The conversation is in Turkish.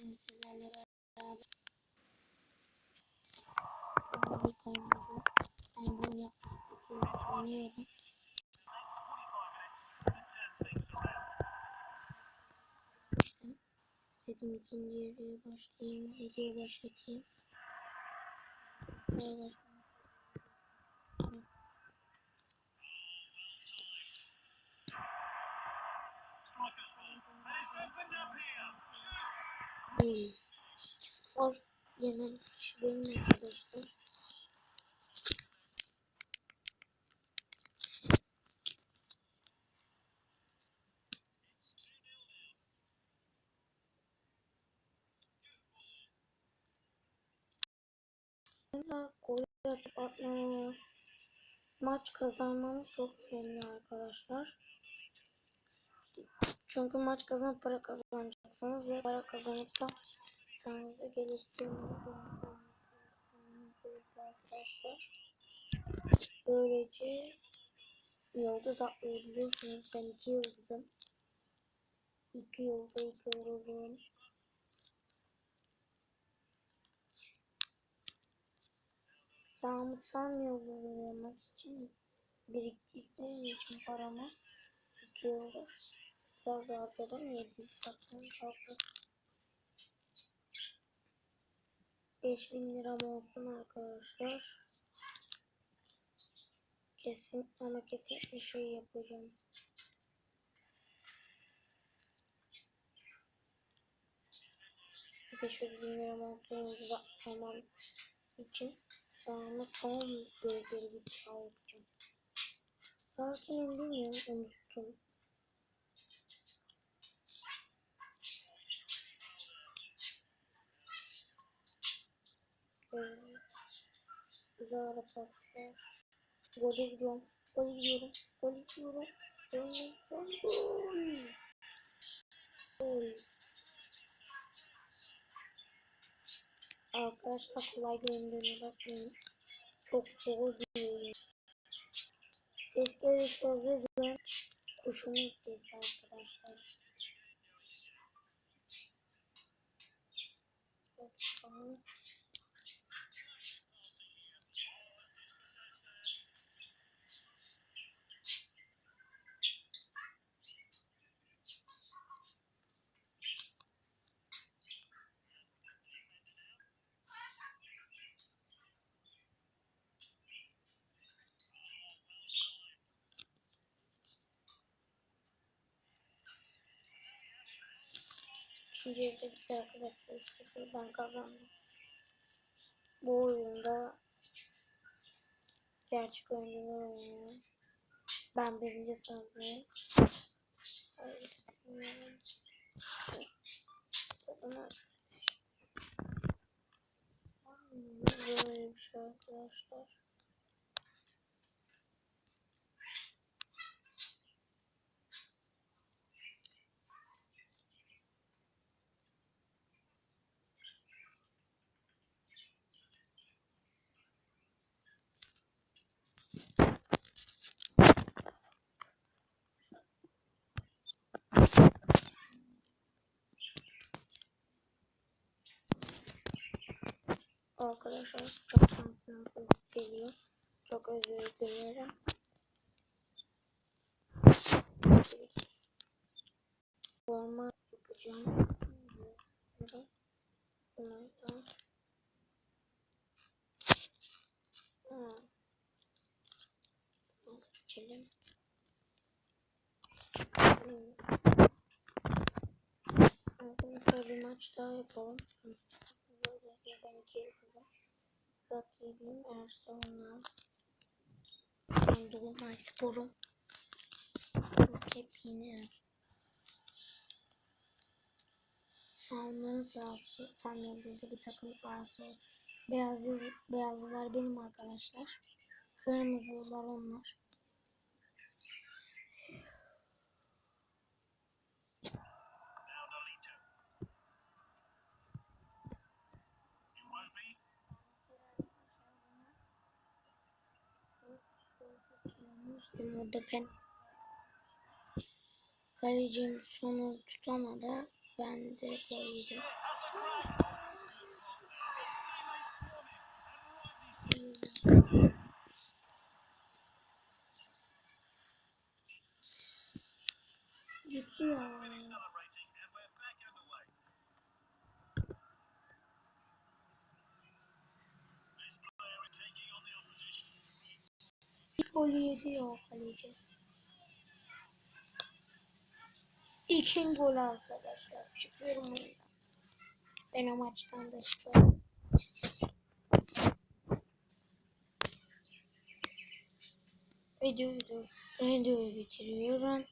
bugün sizlerle beraber bir kaynağı yani bunu yapmak oynuyorum. Dedim ikinci yarıya başlayayım, videoyu başlatayım. Evet. Skor yenen kişi benim arkadaşlar. Gol atıp atmamamız, maç kazanmamız çok önemli arkadaşlar. Çünkü maç kazanıp para kazanacaksınız ve para kazanıp da sanatınızı geliştirmeyi arkadaşlar. Böylece yıldız atlayabiliyorsunuz. Ben iki yıldızım. İki yılda iki yıldızım. Sağımı tam yıldızı yapmak için biriktirdiğim paramı iki yıldır biraz harcadım. Yedi satmam kaldı. 5000 liram olsun arkadaşlar. Kesin ama kesinlikle şey yapacağım. Beş yüz bin liram olsun uzatmamam için sağımı tam bölgeli bir çağ yapacağım. Sakinim bilmiyorum unuttum. Güzel ara paslar. Gole gidiyorum. Gole gidiyorum. Gole gidiyorum. Gol. Gol. Gol. Arkadaşlar kolay göründüğüne bakmayın. Çok zor bir. Ses gelirse özür dilerim. Kuşumun sesi arkadaşlar. İkinci bitti arkadaşlar. Sıfır ben kazandım. Bu oyunda gerçek oyuncular oynuyor. Ben birinci. Tadına Böyle bir şey arkadaşlar. Arkadaşlar çok şanslı geliyor. Çok özür dilerim. Forma yapacağım. Bunlardan. Geçelim. Arkadaşlar bir maç daha yapalım. Ben iki yıldızım. Rakibim Ersoğan'la. Ben Dolunay Spor'um. Rakip yine. Savunmanın sahası tam yıldızlı bir takım sahası. Beyaz, beyazlılar benim arkadaşlar. Kırmızılar onlar. Orada pen kalecim sonu tutamadı. Ben de gol yedim. Gitti ya. Bir gol yedi ya kaleci. İkinci gol arkadaşlar. Çıkıyorum oyundan. Ben o maçtan da çıkıyorum. Videoyu, videoyu bitiriyorum.